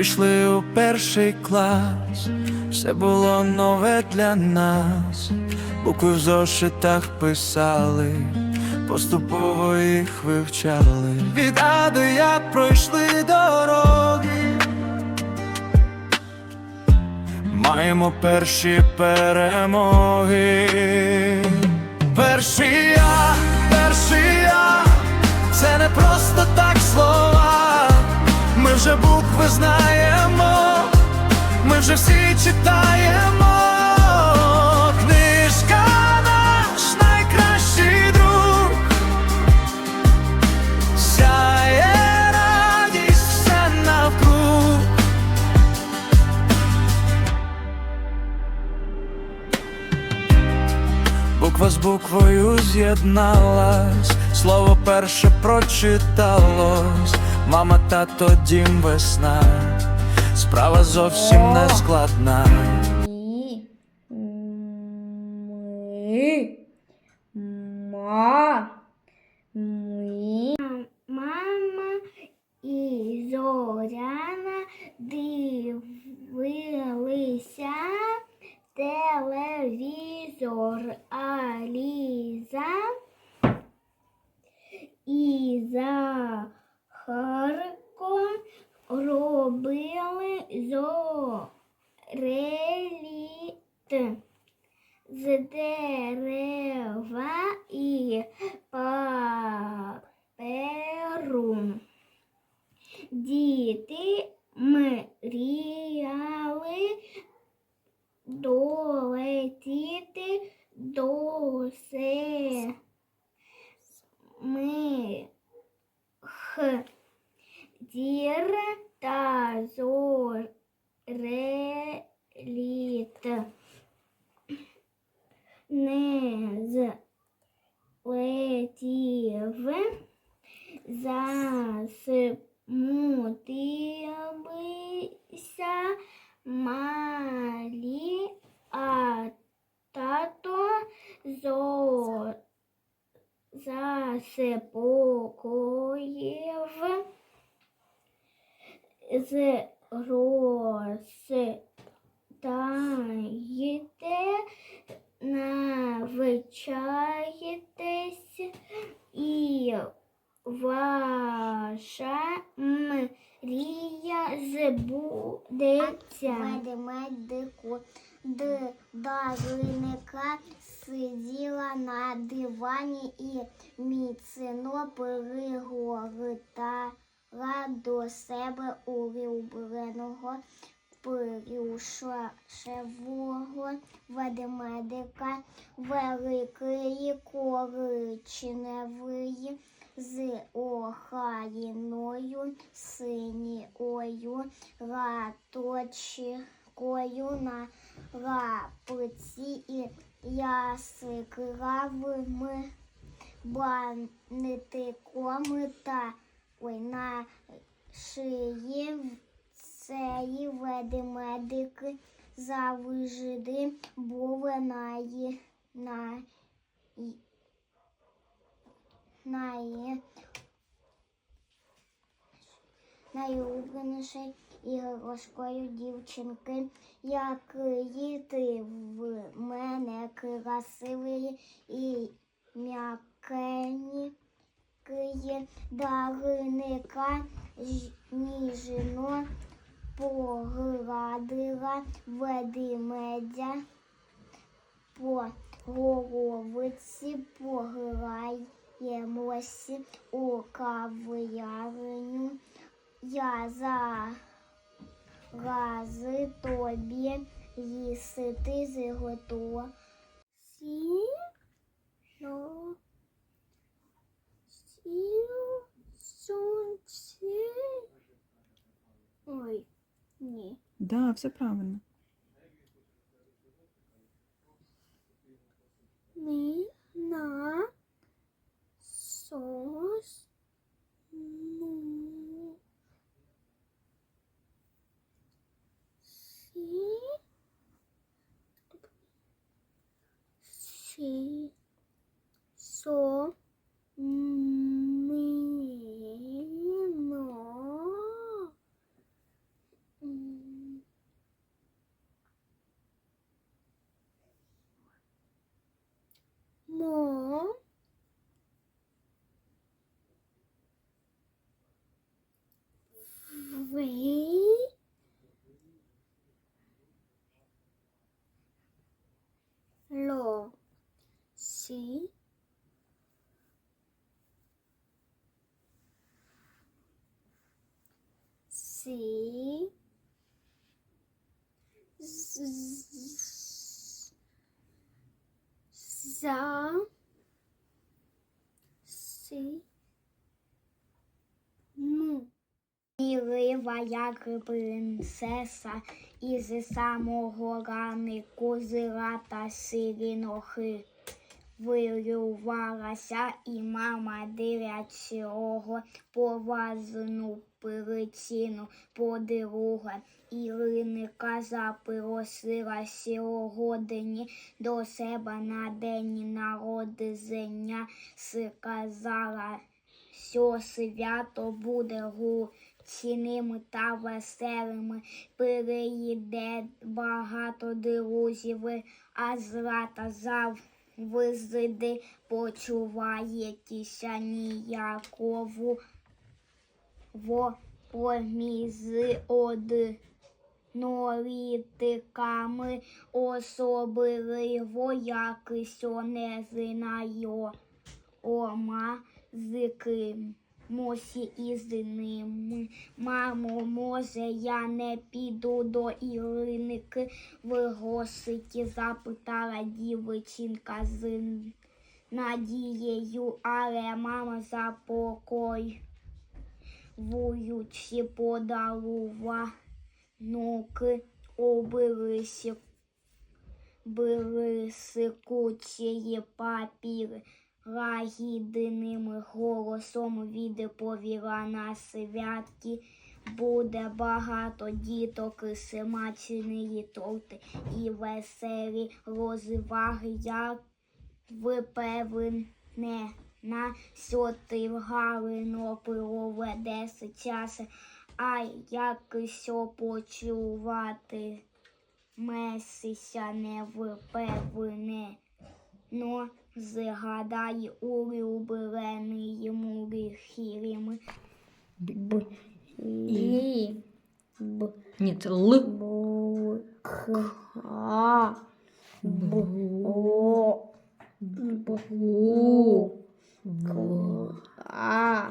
Прийшли у перший клас, все було нове для нас, букви в зошитах писали, поступово їх вивчали. Від А до пройшли дороги. Маємо перші перемоги. Перший я, перший я, це не просто так слова. Ми вже букви всі читаємо. Книжка наш найкращий друг. Сяє радість все навкруг. Буква з буквою з'єдналась, слово перше прочиталось, мама, тато, дім, весна, справа зовсім не складна. Ми. Ми. Ма. Ми. Мама і Зоряна дивилися телевізор, а Ліза і Захарко робили зореліт з дерева і паперу. Діти мріяли долетіти до семи х дір та зореліт. Не злетів, засмутилися малі, а тато зо заспокоїв з ростаєте, навчаєтесь і ваша мрія збудеться. Ведмедику Д- Даринка сиділа на дивані і міцно пригортала до себе улюбленого плюшевого ведмедика великий коричневий з охайною синьою латочкою на лапці і яскравими бантиком та ой, на шиї цей ведмедик завжди був най, най, най, найулюбленішою іграшкою дівчинки, який ти в мене красивий і м'якенький дарника ж- ніжно погладила ведмедя по головиці пограємось у кав'ярню. Я зарази тобі їсти зготова. Сі, но, сі, сонце. Ой, ні. Да, все правильно. Ми на сос ну сі сі со ми но З- з- За. Сі. Му. Мілива, як принцеса, із самого ранку зира та сирінохи. Вирювалася, і мама дирячого повазну причину подруга. Іриника запросила сьогодні до себе на день народження, сказала, що свято буде гучним та веселим. Переїде багато друзів, а злата завжди почуваєтеся ніякову во поміз однолітками, особливо якщо не знайома з з кимось із ними. Мамо, може, я не піду до Іринки в гості, запитала дівчинка з надією, але мама запокой вуючи подаруванок обрисі блискучий папір лагідним голосом відповіла на святки. Буде багато діток, смачної торти і веселі розваги. Я впевнена, що ти гарно проведеш час, а якщо почувати месися не впевнено, згадай улюблений мультфільм. Б. І Б. Ні, це Л. к а Б. о Б. у В. а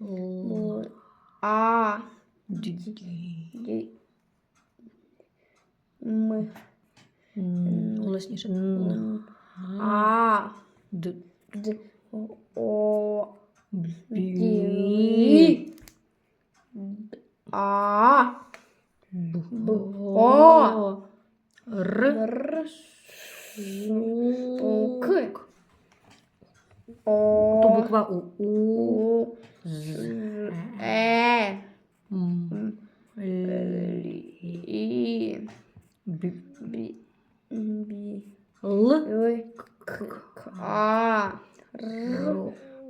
Л. а Д. Л. Ой, к, к, а, р, Р.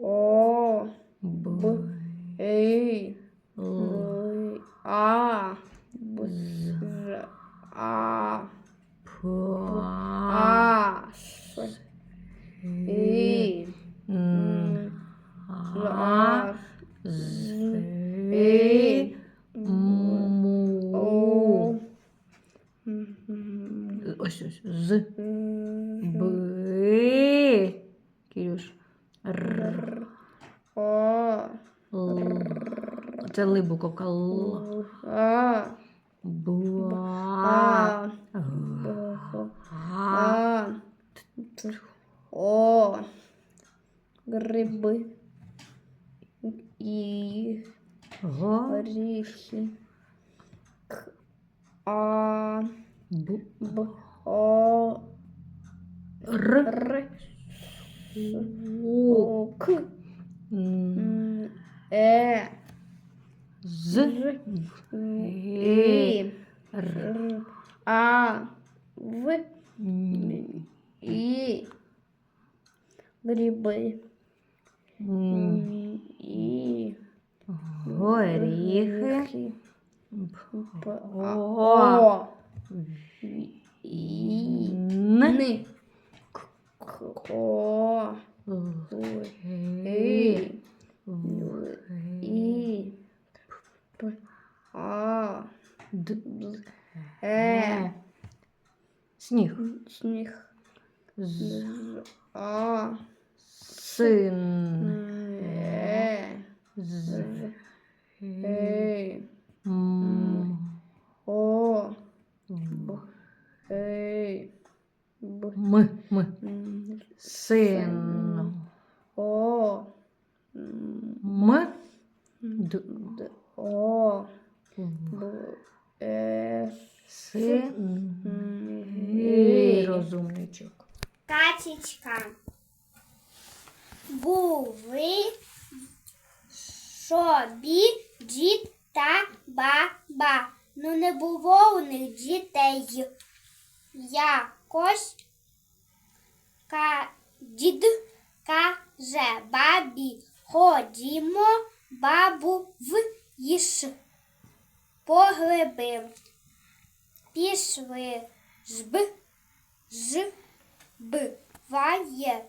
о, Б. ей, Л. ой, а, б, З. ж, а, П. а, с, і, Н. л, а, З. і, Му. о, м, м, Ось ось. З. м, Б. Кирюш. Р. о, Л. Це ли буковка Л. а, Б. а, Г. б, А. А. О. Гриби. І Го. горіхи. К. А. Б. Б. О. Р. Р. У. О. К. Н. М. Е. З. Р. І. Р. Р. А. В. Н. І. Гриби. Н. М. І. Горіхи. О. Н. Ни. К. І. А. Д. Е. Сніг. Сніг. З. А. Син. Е. З. Ей. О. Б. Ей. М. М. Син. О. М. Д. О. Б. Е. Син. М. Ей, розумничок. Були собі дід та баба. Ну не було у них дітей. Якось ка... дід каже бабі, ходімо бабу в їж по гриби. Пішли жб, ж, буває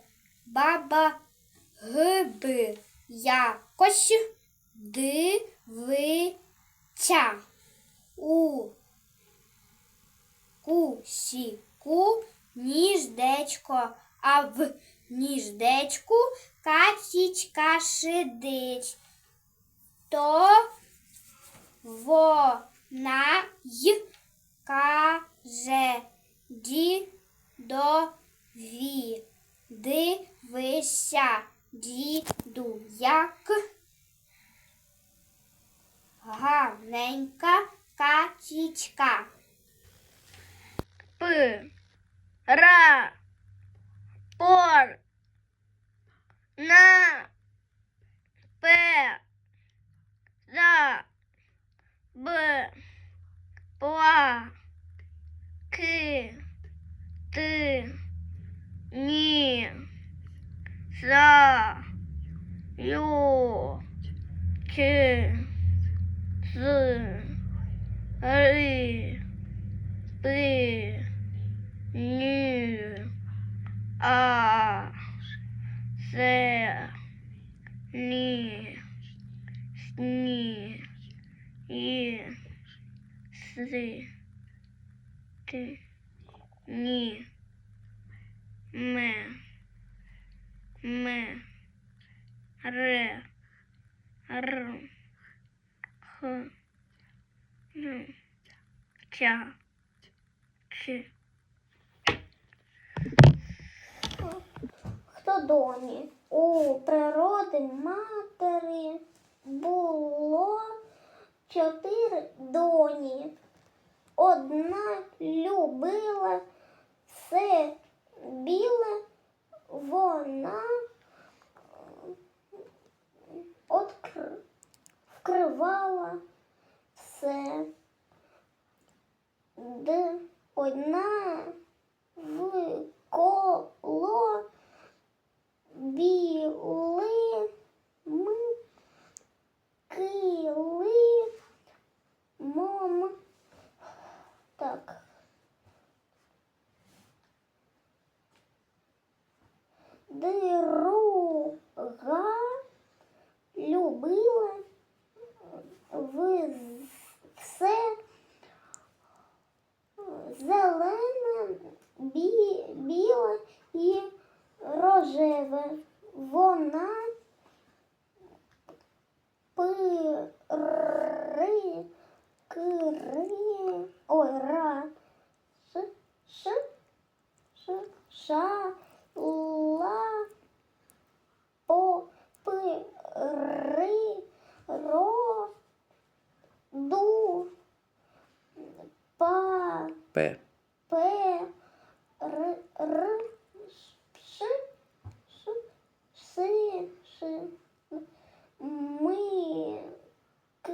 баба гриби якось дивиться у кусіку ніждечко, а в ніждечку качечка сидить. То вона й каже дідові. Дивися, діду, як гарненька качечка. П, ра, пор, на, пе, за, б, пла, ки, ти, ні, за, ю, чи, з, ри, пи, ні, а, се, ні, сні, і, си, ти, ні, ме, ме, ре, р, х, н, ча, чи. Хто доні? У природи матері було чотири доні. Одна любила все біле, вона вкривала все. Д... Одна виколо біли ми мом. Так. Друга любила все зелене, бі, біле і рожеве. Вона пири, кири, ой, ра, ш, ш, ш, ша, ла, по, пири, ро, ду, па, П. П, Р, Р, Ш, Ш, Си, Ш, Ми, К,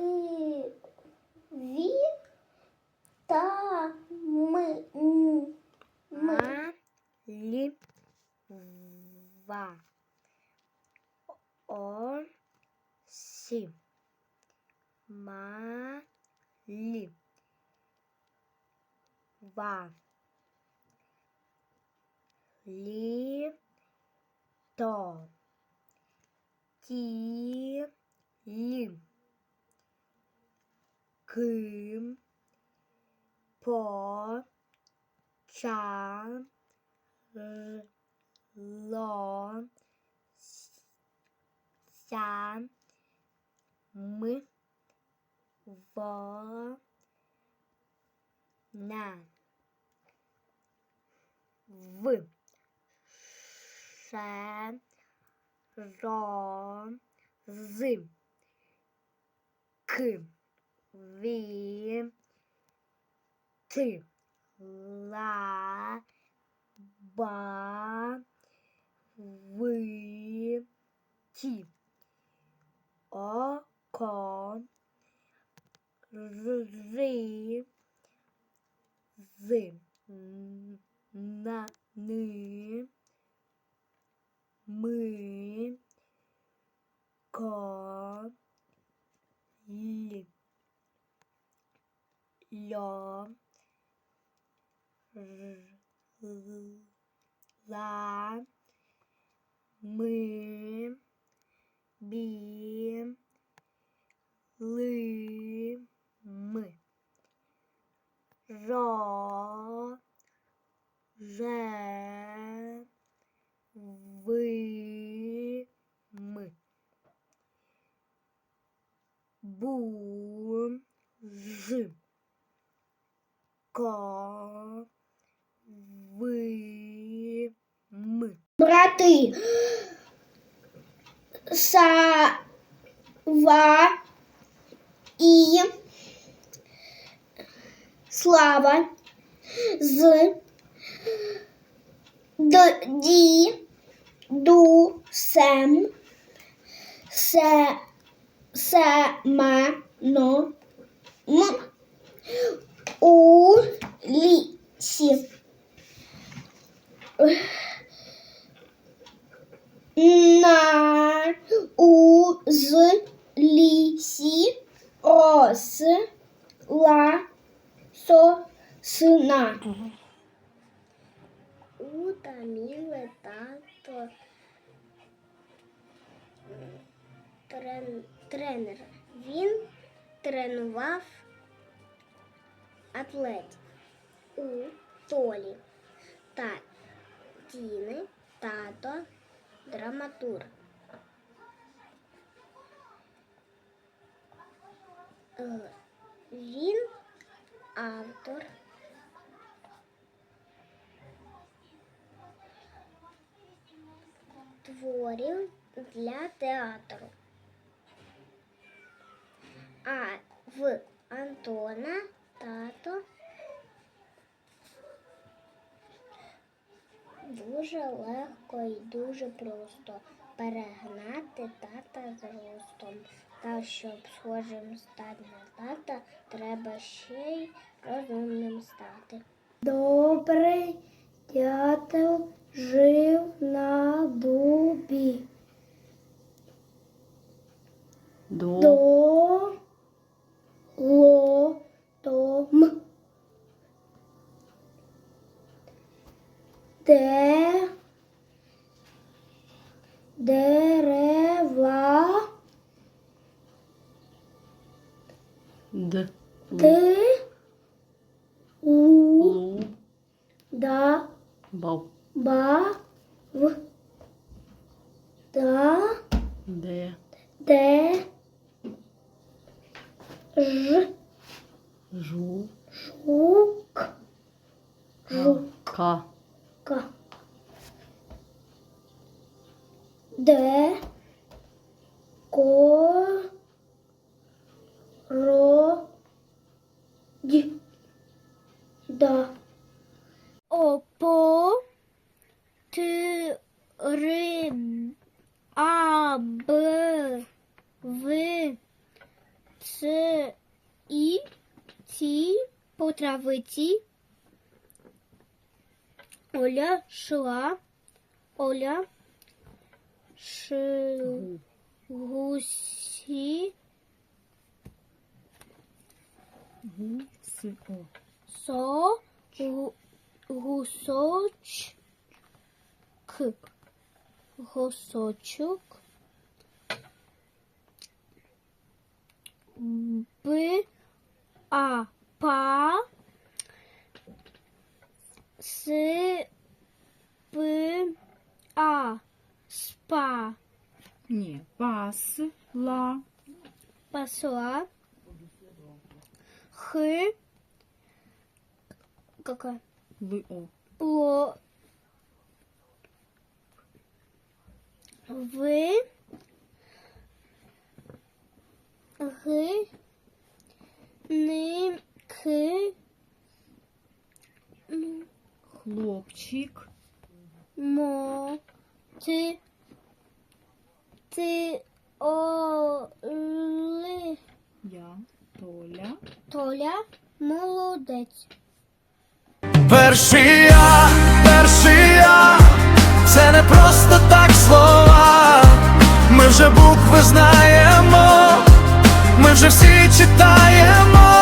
Ві, Та, Ми, М, Ми. Лі, ва, о, сі, ма, лі, ва, Ся, м, во, на, в, ше, ро, з, к, ві, ти, ла, ба, ви, ті, о, ко, ри, з, н, на, ни, ми, ко, лі, льо, р, л, ла, ми, бі, ли, ми, ро, же, ви, ми, бу, ж, ми. Брати. Са, ва, і, слава, з, д, ді, ду, сем, се, се, ма, но, у, лі, сі. На у творів для театру. А в Антона тато дуже легко і дуже просто перегнати тата з ростом. Та щоб схожим стати на тата, треба ще й розумним стати. Добрий дятел жив на дубі. До. До ло то. Де дерева Д. ти у Лу. да Бав. ба в да Де. де ж Жу. жук жука Ка. де ко ро ді да опо ти ри а. Б. В. Ц. І. Ці по Оля шла Оля ш гусі. Гу. Си. О. со гу, гусоч к гусочок б а па с п П. А. Спа. Ні. Пас. Ла. Посла. Х. Какая? Ли. О. В. Г. Н. К. Хлопчик. Мо. Ти. Ти. О. Ли. Я. Толя. Толя. Молодець. Перший я, перший я, це не просто так слова, ми вже букви знаємо, ми вже всі читаємо.